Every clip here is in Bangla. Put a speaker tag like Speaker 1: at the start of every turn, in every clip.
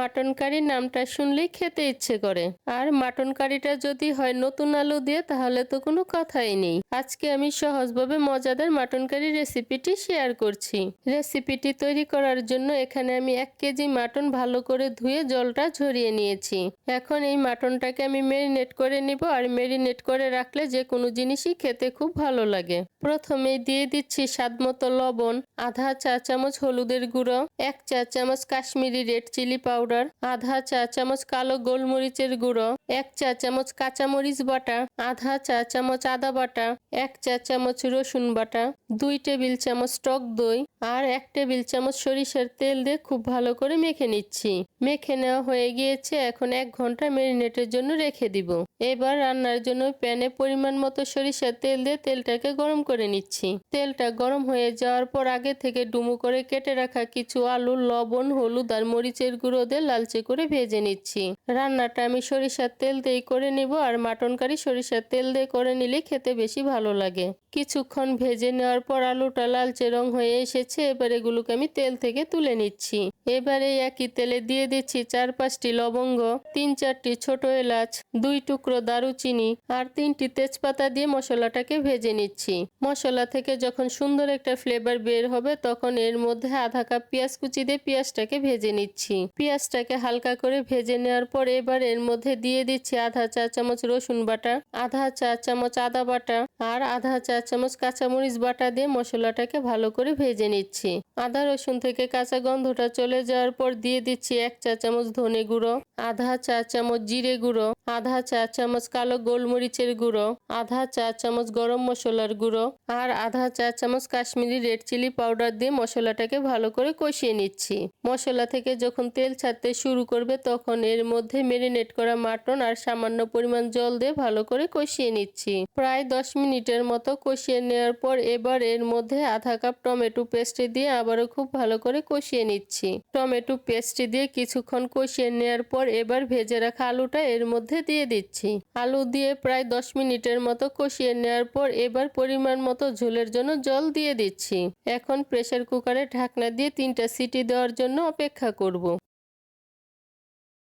Speaker 1: মাটন কারি নামটা শুনলেই খেতে ইচ্ছে করে। আর মাটন কারিটা যদি হয় নতুন আলু দিয়ে, তাহলে তো কোনো কথাই নেই। আজকে আমি সহজভাবে মজাদার মাটন কারি রেসিপিটি শেয়ার করছি। রেসিপিটি তৈরি করার জন্য এখানে আমি এক কেজি মাটন ভালো করে ধুয়ে জলটা ঝরিয়ে নিয়েছি। এখন এই মাটনটাকে আমি মেরিনেট করে নিব, আর মেরিনেট করে রাখলে যে কোনো জিনিসই খেতে খুব ভালো লাগে। প্রথমে দিয়ে দিচ্ছি স্বাদ মতো লবণ, আধা চা চামচ হলুদের গুঁড়ো, এক চা চামচ কাশ্মীরি রেড চিলি পাউডার আধা চা চামচ কালো গোলমরিচের গুঁড়ো, এক চা চামচ কাঁচামরিচ বাটা, আধা চা চামচ আদা বাটা, এক চা চামচ রসুন বাটা, দুই টেবিল চামচ টক দই আর এক টেবিল চামচ সরিষার তেল দিয়ে খুব ভালো করে মেখে নিচ্ছি। মেখে নেওয়া হয়ে গিয়েছে, এখন এক ঘণ্টা মেরিনেটের জন্য রেখে দিব। এবার রান্নার জন্য প্যানে পরিমাণ মতো সরিষার তেল দিয়ে তেলটাকে গরম করে নিচ্ছি। তেলটা গরম হয়ে যাওয়ার পর আগে থেকে ডুমু করে কেটে রাখা কিছু আলু, লবণ, হলুদ আর মরিচের গুঁড়ো দিয়ে লালচে করে ভেজে নিচ্ছি। রান্নাটা আমি সরিষার তেল দিয়ে করে নিব আর মাটন কারি সরিষার তেল দিয়ে করে নিলে খেতে বেশি ভালো লাগে। কিছুক্ষণ ভেজে নেওয়ার পর আলুটা লালচে রং হয়ে এসেছে। এবার এগুলোকে আমি তেল থেকে তুলে নিচ্ছি। এবারে একই তেলে দিয়ে দিচ্ছি চার পাঁচটি লবঙ্গ, তিন চারটি ছোট এলাচ, দুই টুকরো দারুচিনি আর তিনটি তেজপাতা দিয়ে মশলাটাকে ভেজে নিচ্ছি। মশলা থেকে যখন সুন্দর একটা ফ্লেভার বের হবে তখন এর মধ্যে আধা কাপ পেঁয়াজ কুচি দিয়ে পেঁয়াজটাকে ভেজে নিচ্ছি। পেঁয়াজটাকে হালকা করে ভেজে নেওয়ার পর এবার এর মধ্যে দিয়ে দিচ্ছি আধা চা চামচ রসুন বাটা, আধা চা চামচ আদা বাটা আর আধা চা চামচ কাঁচামরিচ বাটা দিয়ে মশলাটাকে ভালো করে ভেজে নিচ্ছি। আদা রসুন থেকে কাঁচা গন্ধটা চলে যাওয়ার পর দিয়ে দিচ্ছি এক চা চামচ ধনে গুঁড়ো, আধা চা চামচ জিরে গুঁড়ো, আধা চা চামচ কালো গোলমরিচের গুঁড়ো, আধা চা চামচ গরম মশলার গুঁড়ো আর আধা চা চামচ কাশ্মীরি রেড চিলি পাউডার দিয়ে মশলাটাকে ভালো করে কষিয়ে নিচ্ছি। মশলা থেকে যখন তেল ছাড়তে শুরু করবে তখন এর মধ্যে মেরিনেট করা মাটন আর সামান্য পরিমাণ জল দিয়ে ভালো করে কষিয়ে নিচ্ছি। প্রায় দশ মিনিটের মতো কষিয়ে নেওয়ার পর এবার এর মধ্যে আধা কাপ টমেটো পেস্ট দিয়ে আবারও খুব ভালো করে কষিয়ে নিচ্ছি। টমেটো পেস্ট দিয়ে কিছুক্ষণ কষিয়ে নেওয়ার পর এবার ভেজে রাখা আলুটা এর মধ্যে দিয়ে দিচ্ছি আলু দিয়ে প্রায় দশ মিনিটের মতো কষিয়ে নেওয়ার পর এবার পরিমাণ মতো ঝোলের জন্য জল দিয়ে দিচ্ছি এখন প্রেসার কুকারে ঢাকনা দিয়ে তিনটা সিটি দেওয়ার জন্য অপেক্ষা করব।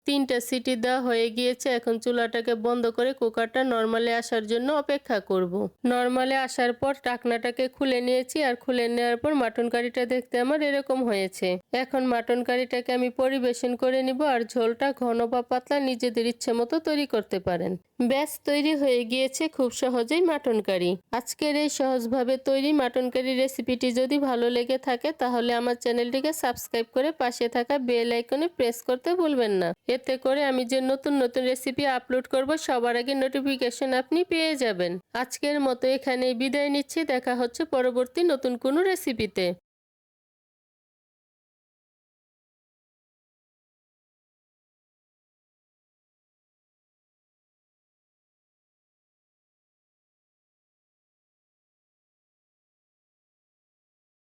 Speaker 1: তিনটা সিটি দেওয়া হয়ে গিয়েছে, এখন চুলাটাকে বন্ধ করে কুকারটা নর্মালে আসার জন্য অপেক্ষা করব। নর্মালে আসার পর টাকনাটাকে খুলে নিয়েছি, আর খুলে নেওয়ার পর মাটন কারিটা দেখতে আমার এরকম হয়েছে। এখন মাটন কারিটাকে আমি পরিবেশন করে নিব, আর ঝোলটা ঘন বা পাতলা নিজেদের ইচ্ছে মতো তৈরি করতে পারেন। ব্যাস, তৈরি হয়ে গিয়েছে খুব সহজেই মাটন কারি। আজকের এই সহজভাবে তৈরি মাটন কারি রেসিপিটি যদি ভালো লেগে থাকে, তাহলে আমার চ্যানেলটিকে সাবস্ক্রাইব করে পাশে থাকা বেল আইকনে প্রেস করতে ভুলবেন না। এতে করে আমি যে নতুন নতুন রেসিপি আপলোড করব, সবার আগে নোটিফিকেশন আপনি পেয়ে যাবেন। আজকের মতো এখানেই বিদায় নিচ্ছি, দেখা হচ্ছে পরবর্তী নতুন কোনো রেসিপিতে